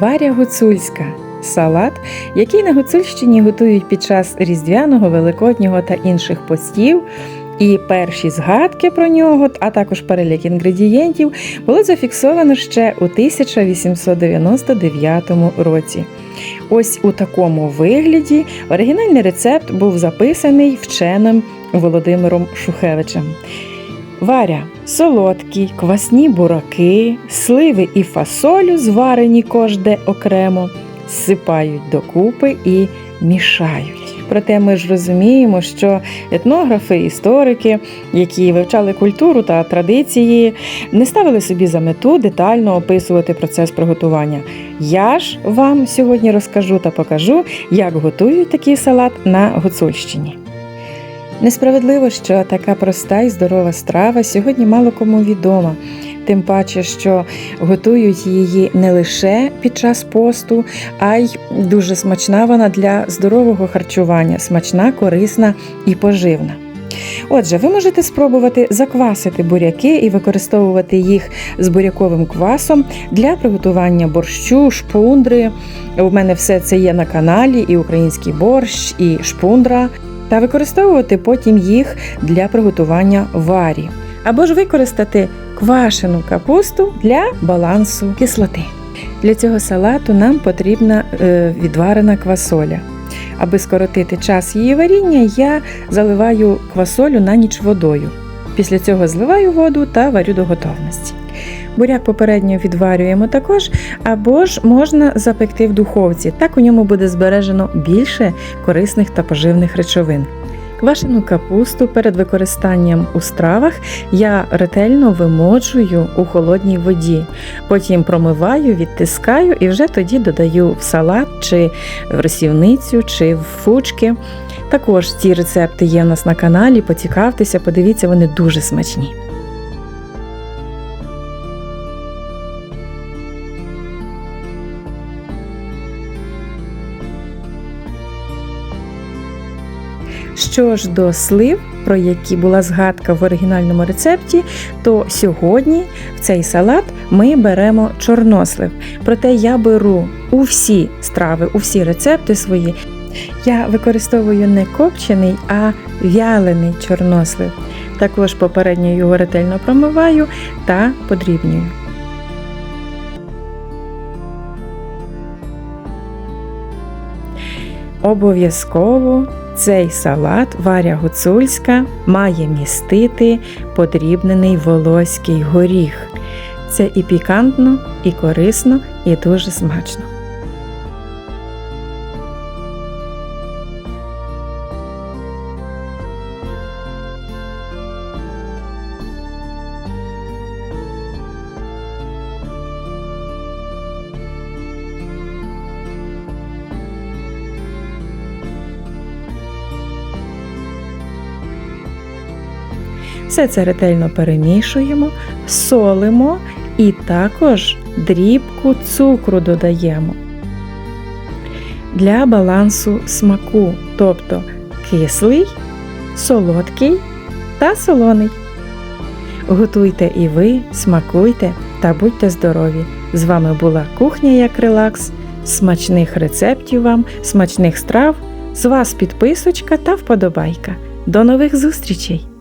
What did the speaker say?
Варя Гуцульська салат, який на Гуцульщині готують під час Різдвяного, Великоднього та інших постів. І перші згадки про нього, а також перелік інгредієнтів, було зафіксовано ще у 1899 році. Ось у такому вигляді оригінальний рецепт був записаний вченим Володимиром Шухевичем. Варя солодкі, квасні бураки, сливи і фасолю, зварені кожде окремо, зсипають докупи і мішають. Проте ми ж розуміємо, що етнографи, історики, які вивчали культуру та традиції, не ставили собі за мету детально описувати процес приготування. Я ж вам сьогодні розкажу та покажу, як готують такий салат на Гуцульщині. Несправедливо, що така проста і здорова страва сьогодні мало кому відома. Тим паче, що готують її не лише під час посту, а й дуже смачна вона для здорового харчування, смачна, корисна і поживна. Отже, ви можете спробувати заквасити буряки і використовувати їх з буряковим квасом для приготування борщу, шпундри. У мене все це є на каналі: і український борщ, і шпундра та використовувати потім їх для приготування варі, або ж використати квашену капусту для балансу кислоти. Для цього салату нам потрібна е, відварена квасоля. Аби скоротити час її варіння, я заливаю квасолю на ніч водою. Після цього зливаю воду та варю до готовності. Буряк попередньо відварюємо також, або ж можна запекти в духовці. Так у ньому буде збережено більше корисних та поживних речовин. Квашену капусту перед використанням у стравах я ретельно вимочую у холодній воді. Потім промиваю, відтискаю і вже тоді додаю в салат чи в розсівницю, чи в фучки. Також ці рецепти є у нас на каналі. Поцікавтеся, подивіться, вони дуже смачні. Що ж до слив, про які була згадка в оригінальному рецепті, то сьогодні в цей салат ми беремо чорнослив. Проте я беру у всі страви, у всі рецепти свої. Я використовую не копчений, а вялений чорнослив. Також попередньо його ретельно промиваю та подрібнюю. Обов'язково цей салат Варя Гуцульська має містити подрібнений волоський горіх. Це і пікантно, і корисно, і дуже смачно. Все це ретельно перемішуємо, солимо і також дрібку цукру додаємо для балансу смаку, тобто кислий, солодкий та солоний. Готуйте і ви, смакуйте та будьте здорові! З вами була кухня як релакс. Смачних рецептів вам, смачних страв. З вас підписочка та вподобайка. До нових зустрічей!